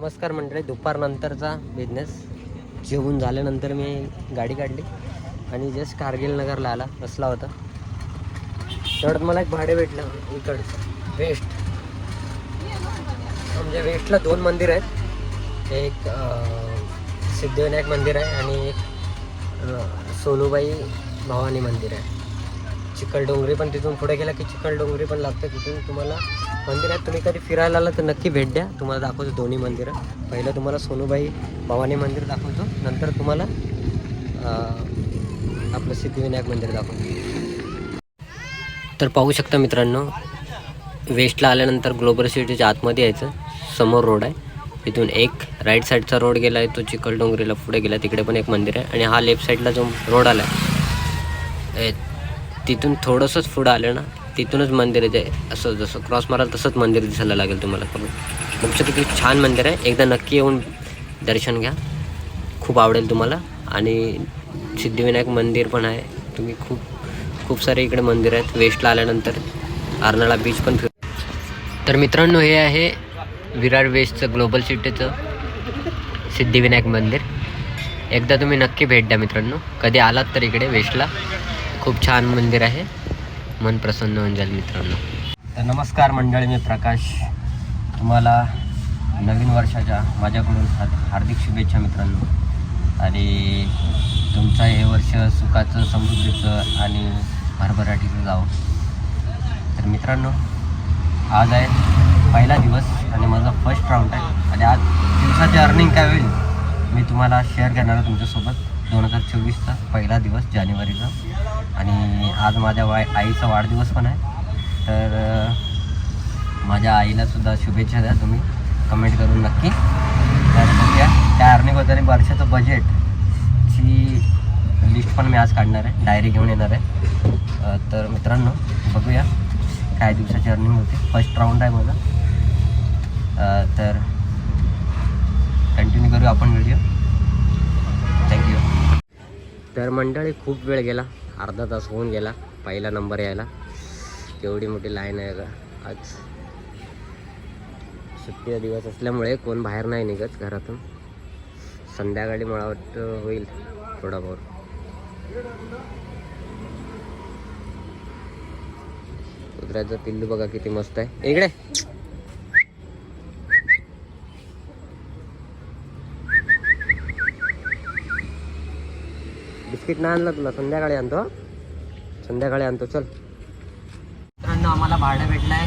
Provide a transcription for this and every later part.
नमस्कार मंडळी दुपारनंतरचा बिझनेस जेवून झाल्यानंतर मी गाडी काढली आणि जस्ट कारगिल नगरला आला बसला होता. तेवढ्यात मला एक भाडे भेटलं इकडचं वेस्ट म्हणजे वेस्टला दोन मंदिर आहेत. एक सिद्धिविनायक मंदिर आहे आणि एक सोनूबाई भवानी मंदिर आहे. चिखलडोंगरी पण तिथून पुढे गेला की चिखलडोंगरी पण लागतं तिथून. तुम्हाला मंदिर आहे तुम्ही कधी फिरायला आला तर नक्की भेट द्या. तुम्हाला दाखवतो दोन्ही मंदिरं. पहिलं तुम्हाला सोनूबाई भवानी मंदिर दाखवतो. नंतर तुम्हाला आपलं सिद्धिविनायक मंदिर दाखवतो. तर पाहू शकता मित्रांनो वेस्टला आल्यानंतर ग्लोबल सिटीच्या आतमध्ये यायचं. समोर रोड आहे. तिथून एक राईट साईडचा रोड गेला आहे. तो चिखलडोंगरीला पुढे गेला. तिकडे पण एक मंदिर आहे. आणि हा लेफ्ट साईडला जो रोड आला आहे तिथून थोडंसंच पुढं आलं ना तिथूनच मंदिर आहे असं जसं क्रॉस माराल तसंच मंदिर दिसायला लागेल तुम्हाला करून बघू शकता किती छान मंदिर आहे. एकदा नक्की येऊन दर्शन घ्या. खूप आवडेल तुम्हाला. आणि सिद्धिविनायक मंदिर पण आहे. तुम्ही खूप खूप सारे इकडे मंदिर आहेत. वेस्टला आल्यानंतर अर्नाळा बीच पण फिर तर मित्रांनो हे आहे विरार वेस्टचं ग्लोबल सिटीचं सिद्धिविनायक मंदिर. एकदा तुम्ही नक्की भेट द्या मित्रांनो. कधी आलात तर इकडे वेस्टला खूप छान मंदिर आहे. मन प्रसन्न होऊन जाईल मित्रांनो. तर नमस्कार मंडळी मी प्रकाश. तुम्हाला नवीन वर्षाच्या माझ्याकडून हार्दिक शुभेच्छा मित्रांनो. आणि तुमचं हे वर्ष सुखाचं समृद्धीचं आणि भरभराटीचं जावं. तर मित्रांनो आज आहे पहिला दिवस आणि माझा फर्स्ट राऊंड आहे. आणि आज दिवसाची अर्निंग काय होईल मी तुम्हाला शेअर करणार आहे तुमच्यासोबत. दोन हजार चोवीसचा पहिला दिवस जानेवारीचा. आणि आज माझ्या वाय आईचा वाढदिवस पण आहे. तर माझ्या आईलासुद्धा शुभेच्छा द्या तुम्ही. कमेंट करून नक्की. तर बघूया. त्या अर्निंग वगैरे वर्षाचं बजेटची लिस्ट पण मी आज काढणार आहे. डायरी घेऊन येणार आहे. तर मित्रांनो बघूया. काय दिवसाची अर्निंग होते. फर्स्ट राऊंड आहे माझा. तर कंटिन्यू करू आपण व्हिडिओ तर मंडळी खूप वेळ गेला. अर्धा तास होऊन गेला पहिला नंबर यायला. केवढी मोठी लाईन आहे का आज सुट्टीचा दिवस असल्यामुळे कोण बाहेर नाही निघत घरातून. संध्याकाळी मला वाटतं होईल थोडा बहुत कुत्र्याचं पिल्लू बघा किती मस्त आहे. इकडे! बिस्किट नाही आणलं तुला संध्याकाळी आणतो संध्याकाळी आणतो चल. मित्रांनो आम्हाला भाडं भेटलाय.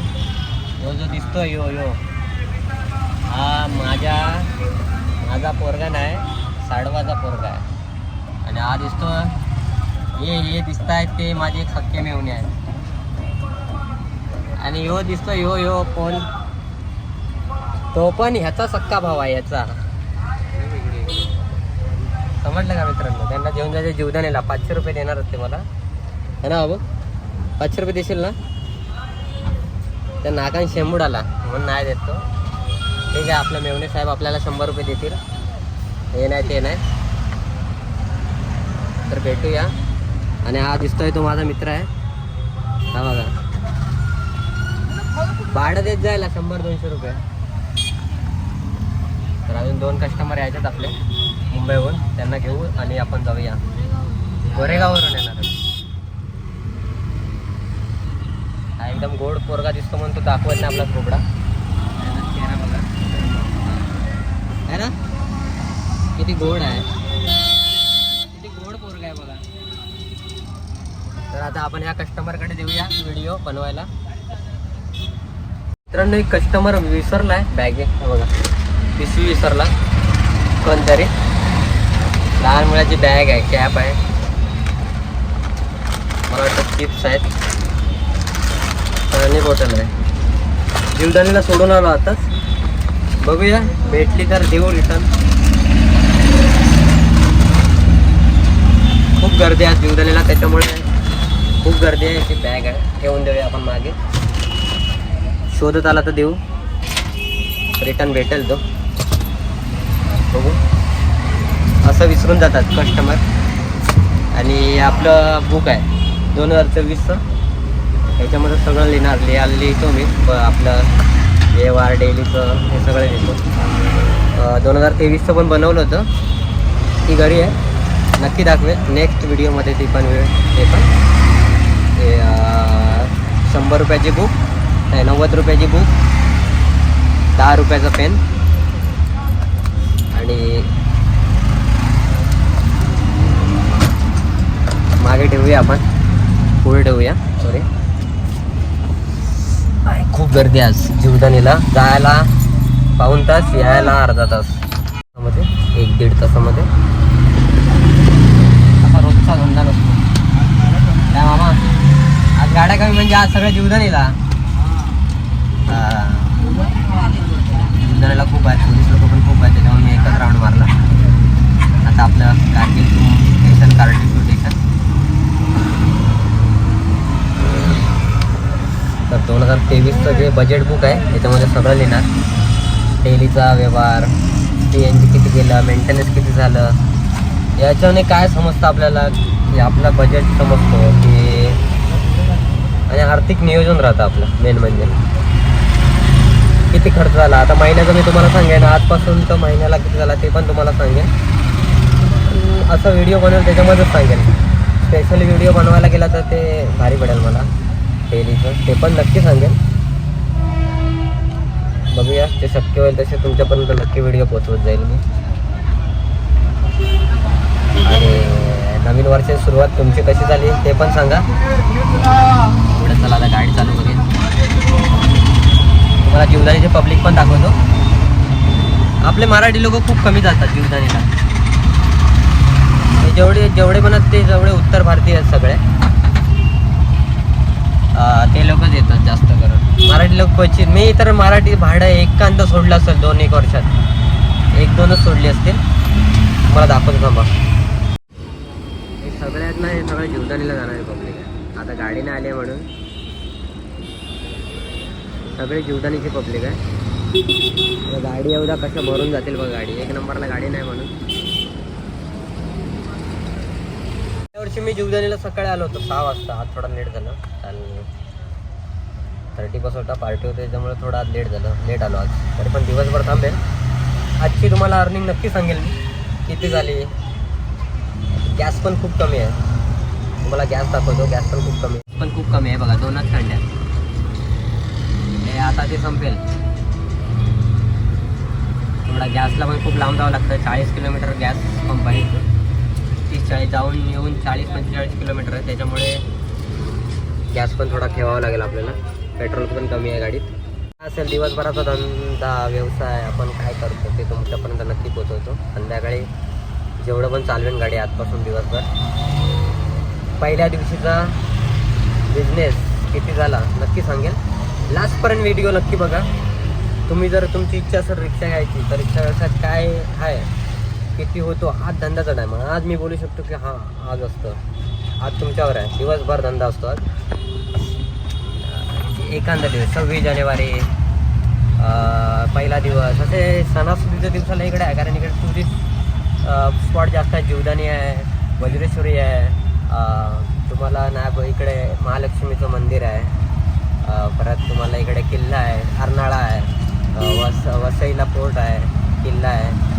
यो जो दिसतोय यो यो. हा माझ्या माझा पोरगा नाही साडवाचा पोरगा आहे. आणि हा दिसतो हे हे दिसत आहेत ते माझे खक्के मेवणे आहेत. आणि यो दिसतो यो यो कोण? तो पण ह्याचा सक्का भाव आहे याचा. समजलं का मित्रांनो? त्यांना जेवण जायचं जीवदानेला पाचशे रुपये देणार ते मला. है ना बाबू? पाचशे रुपये देशील ना? त्या नाकान शेंबूड आला. म्हणून नाही देत तो. ठीक आहे आपलं मेवणे साहेब आपल्याला शंभर रुपये देतील. हे नाही ते नाही. तर भेटूया. आणि हा दिसतोय तो माझा मित्र आहे. हा बघा. भाडं देत जायला शंभर दोनशे रुपये. तर अजून दोन कस्टमर यायचेत आपले. मुंबईहून त्यांना घेऊ आणि आपण जाऊया. गोरेगाववरून येणार हा एकदम गोड पोरगा दिसतो म्हणून तो दाखवत नाही आपला कोबडा चेहरा बघा है ना? किती गोड आहे. किती गोड पोरगा आहे बघा. तर आता आपण ह्या कस्टमरकडे देऊया व्हिडिओ बनवायला. मित्रांनो एक कस्टमर विसरलाय बॅगे बघा. पिशवी विसरला. कोणतरी. लहान मुलाची बॅग आहे कॅप आहे. मला वाटतं चिप्स आहेत. पाणी बॉटल आहे. जीवदानीला सोडून आलो आताच. बघूया भेटली तर देऊ रिटर्न खूप गर्दी आहे जीवदानीला त्याच्यामुळे खूप गर्दी आहे ती बॅग आहे. ठेवून देऊया आपण मागे. शोधत आला तर देऊ. रिटर्न भेटेल तो बघू असं विसरून जातात कस्टमर आणि आपलं बुक आहे दोन हजार चोवीसचं ह्याच्यामध्ये सगळं लिहिणार लिहा लिहितो मी आपलं व्यवहार डेलीचं हे सगळं लिहितो. दोन हजार तेवीसचं पण बनवलं होतं. ती घरी आहे. नक्की दाखवेल. नेक्स्ट व्हिडिओमध्ये ती पण वेळ ते पण. ते शंभर रुपयाची बुक नाही नव्वद रुपयाची बुक दहा रुपयाचा पेन आणि मागे ठेवूया आपण. पुढे ठेवूया. सॉरी खूप गर्दी आहे आज जीवदानीला. जायला पाऊन तास यायला अर्धा तास. मध्ये एक दीड तासामध्ये. असा रोजचा धंदा नसतो काय मामा? आज गाड्या कमी म्हणजे आज सगळं जीवदानीला. हा. जीवदानीला खूप आहे. पोलीस लोक पण खूप आहेत. त्याच्यामुळे मी एकच राऊंड मारला. आता आपलं Kargil to station Kargil to station तर दोन हजार तेवीसचं जे बजेट बुक आहे त्याच्यामध्ये सगळं लिहिणार. डेलीचा व्यवहार टी एन जी किती गेलं मेंटेनन्स किती झालं याच्याने काय समजतं आपल्याला? की आपलं बजेट समजतो की आणि आर्थिक नियोजन राहतं आपलं मेन म्हणजे. किती खर्च झाला? आता महिन्याचं मी तुम्हाला सांगेन आजपासून तर महिन्याला किती झाला ते पण तुम्हाला सांगेन. असं असा व्हिडिओ बनवेल त्याच्यामध्येच सांगेन. स्पेशली व्हिडिओ बनवायला गेला तर ते भारी पडेल मला. डेलीचं ते पण नक्की सांगेन. बघूया ते शक्य होईल तसे तुमच्यापर्यंत नक्की व्हिडिओ पोचवत जाईल मी. आणि नवीन वर्षाची सुरुवात तुमची कशी झाली ते पण सांगा. पुढे चला आता गाडी चालू करेन तुम्हाला जीवदानीचे पब्लिक पण दाखवतो. आपले मराठी लोक खूप कमी जातात जीवदानीला. जेवढे जेवढे म्हणत ते जेवढे उत्तर भारतीय आहेत सगळे. ते लोकच येतात जास्त करून. मराठी लोक क्वचित मी तर मराठी भाडं एक सोडलं असेल दोन एक वर्षात. एक दोनच सोडली असतील. मला दाखवतो थांबा. हे सगळ्यात ना हे सगळं जीवदानीला जाणार आहे पब्लिक आता गाडीने आली आहे म्हणून. सगळे जीवदानीची पब्लिक आहे. आता गाडी एवढा कशा भरून जातील बघ गाडी. एक नंबरला गाडी नाही म्हणून. दिवशी मी जीवदानीला सकाळी आलो होतो सहा वाजता. आज थोडा लेट झालं. आणि थर्टी बस होता पार्टी होते त्याच्यामुळे थोडा आज लेट झालं. लेट आलो आज. तरी पण दिवसभर थांबेल. आजची तुम्हाला अर्निंग नक्की सांगेल मी. किती झाली? गॅस पण खूप कमी आहे. तुम्हाला गॅस दाखवतो गॅस पण खूप कमी आहे. पण खूप कमी आहे बघा दोनच खंड्या हे आता ते संपेल. थोडा गॅसला पण खूप लांब जावं लागतं. चाळीस किलोमीटर गॅस पंप आहे तीस चाळीस जाऊन येऊन चाळीस पंचेचाळीस किलोमीटर आहे. त्याच्यामुळे गॅस पण थोडा ठेवावा लागेल आपल्याला. पेट्रोल पण कमी आहे गाडीत. असेल दिवसभराचा धंदा व्यवसाय आपण काय करतो ते तुमच्यापर्यंत नक्की पोचवतो संध्याकाळी जेवढं पण चालवेन गाडी आजपासून दिवसभर. पहिल्या दिवशीचा बिझनेस किती झाला नक्की सांगेल लास्टपर्यंत व्हिडिओ नक्की बघा. तुम्ही जर तुमची इच्छा असेल रिक्षा घ्यायची तर रिक्षा व्यवसायात काय आहे? किती होतो आज धंद्याचा टायम आज मी बोलू शकतो की हां आज असतं. आज तुमच्यावर आहे. दिवसभर धंदा असतो आज. एखादा दिवस सव्वीस जानेवारी पहिला दिवस. असे सणासुदीच्या दिवसाला इकडे आहे कारण इकडे टुरिस्ट स्पॉट जास्त आहे. जीवदानी आहे वज्रेश्वरी आहे तुम्हाला ना इकडे महालक्ष्मीचं मंदिर आहे परत तुम्हाला इकडे किल्ला आहे अर्नाळा आहे वस वसईला पोर्ट आहे किल्ला आहे.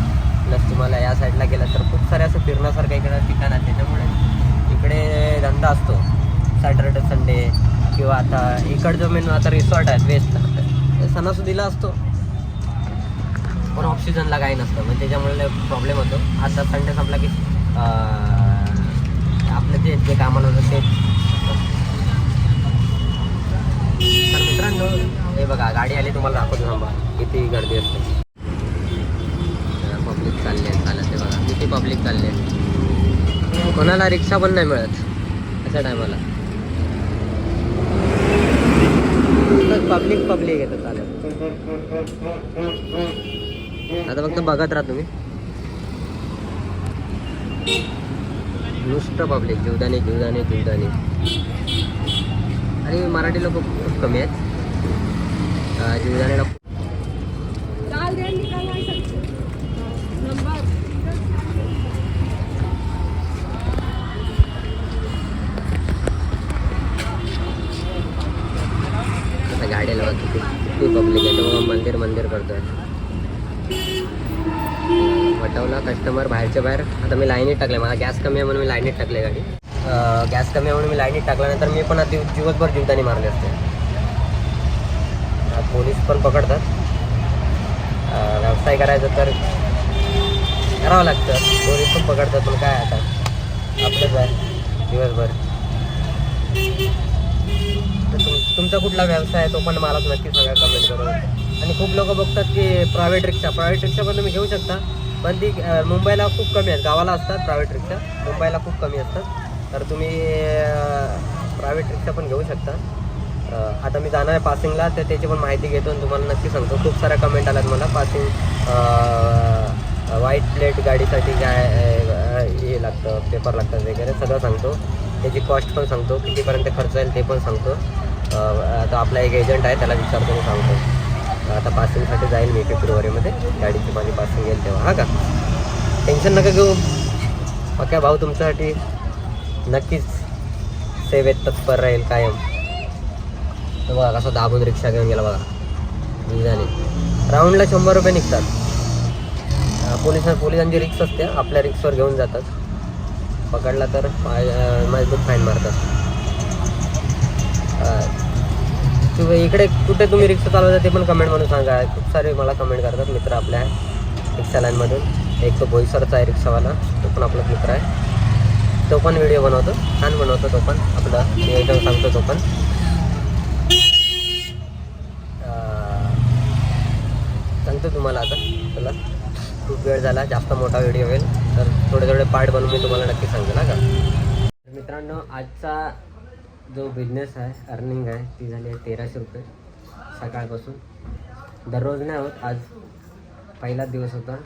प्लस तुम्हाला या साईडला गेलं तर खूप सारे असं फिरण्यासारखं इकडं ठिकाण आहे. त्याच्यामुळे इकडे धंदा असतो. सॅटर्डे संडे किंवा आता इकडचं मेन आता रिसॉर्ट आहेत वेस्ट सणासुदीला असतो. पण ऑफ सीझनला काही नसतं. म्हणजे त्याच्यामुळे प्रॉब्लेम होतो. आता संडे संपला की आपलं ते जे कामाला होतं ते तर मित्रांनो हे बघा गाडी आली तुम्हाला दाखवतो थांबा. किती गर्दी असते पब्लिक चालली आहे चालत आहे बघा किती पब्लिक चालली. आहे कोणाला रिक्षा पण नाही मिळत अशा टायमाला पब्लिक पब्लिक येतं चालत आता फक्त बघत राहा तुम्ही. नुसतं पब्लिक जीवदानी जीवदानी जीवदानी. आणि मराठी लोक खूप कमी आहेत. जीवदानी जीवदानीला डाल दे निकाल नहीं सकते नंबर असं गाड्याला लावा किती किती पब्लिक आहे. तो मंदिर मंदिर करतोय. वटवला कस्टमर बाहेरच्या बाहेर. आता मी लाईनीत टाकले मला गॅस कमी आहे म्हणून मी लाईनीत टाकले गाडी. गॅस कमी आहे म्हणून मी लाईनीत टाकला नाहीतर मी पण आता दिवसभर जीवतानी मारले असते. पोलीस पण पकडतात. व्यवसाय करायचं तर करावं लागतं. पोलीस पण पकडतात पण काय आता? आपलंच आहे. दिवसभर. तुम तुमचा कुठला व्यवसाय आहे तो पण मला नक्की सांगा कमेंट करून आणि खूप लोक बघतात की प्रायव्हेट रिक्षा प्रायव्हेट रिक्षा पण तुम्ही घेऊ शकता. पण ती मुंबईला खूप कमी आहेत. गावाला असतात प्रायव्हेट रिक्षा मुंबईला खूप कमी असतात. तर तुम्ही प्रायव्हेट रिक्षा पण घेऊ शकता. आता मी जाणार आहे पासिंगला तर त्याची पण माहिती घेतो आणि तुम्हाला नक्की सांगतो. खूप साऱ्या कमेंट आल्यात मला. पासिंग व्हाईट प्लेट गाडीसाठी काय हे लागतं पेपर लागतात वगैरे सगळं सांगतो. त्याची कॉस्ट पण सांगतो. कितीपर्यंत खर्च येईल ते पण सांगतो. आता आपला एक एजंट आहे त्याला विचारतो मी सांगतो. आता पासिंगसाठी जाईल मी फेब्रुवारीमध्ये. गाडीची माझी पासिंग येईल तेव्हा. हां का? टेन्शन नका घेऊ. ओके भाऊ तुमच्यासाठी नक्कीच सेवेत तत्पर राहील कायम. तर बघा कसं दाबून रिक्षा घेऊन गेला बघा. निघाली. राऊंडला शंभर रुपये निघतात. अं, पोलिसांची रिक्स असते. आपल्या रिक्सवर घेऊन जातात. पकडला तर मजबूत फाईन मारतात. किंवा तुम्ही इकडे कुठे तुम्ही रिक्षा चालवता ते पण कमेंट म्हणून सांगा. खूप सारे मला कमेंट करतात मित्र आपल्या रिक्षा लाईनमधून एक तो बोईसरचा आहे रिक्षावाला. तो पण आपला मित्र आहे. तो पण व्हिडिओ बनवतो. छान बनवतो तो पण. आपला मी एकदम सांगतो तो पण. सांगतो तुम्हाला आता. चला. खूप वेळ झाला. जास्त मोठा व्हिडिओ होईल. तर थोडे थोडे पार्ट बनवून मी तुम्हाला नक्की सांगेल ना का? मित्रांनो आजचा जो बिझनेस आहे अर्निंग आहे ती झाली आहे तेराशे रुपये सकाळपासून. दररोज नाही होत आज पहिलाच दिवस होता.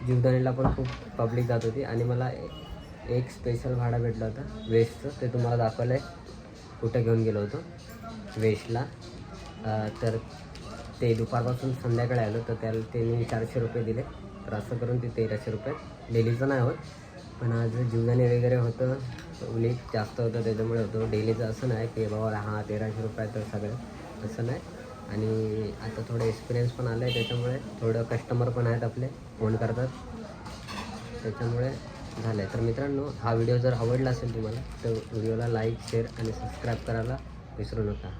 जीवदानीला पण खूप पब्लिक जात होती आणि मला एक स्पेशल भाडा भेटला होता वेस्टचं ते तुम्हाला दाखवलं आहे कुठं घेऊन गेलो होतो वेस्टला तर ते दुपारपासून संध्याकाळी आलो तर त्याला त्यांनी चारशे रुपये दिले. तर असं करून ते तेराशे रुपये. डेलीचं नाही होत. पण आज जीवनाने वगैरे होतं उलीक जास्त होतं त्याच्यामुळे होतं. डेलीचं असं नाही की बाबा हां तेराशे रुपये तर सगळं असं नाही. आणि आता थोडं एक्सपिरियन्स पण आलं आहे त्याच्यामुळे थोडं कस्टमर पण आहेत आपले फोन करतात. त्याच्यामुळे झालं आहे तर मित्रांनो हा व्हिडिओ जर आवडला असेल तुम्हाला तर व्हिडिओला लाईक शेअर आणि सबस्क्राईब करायला विसरू नका.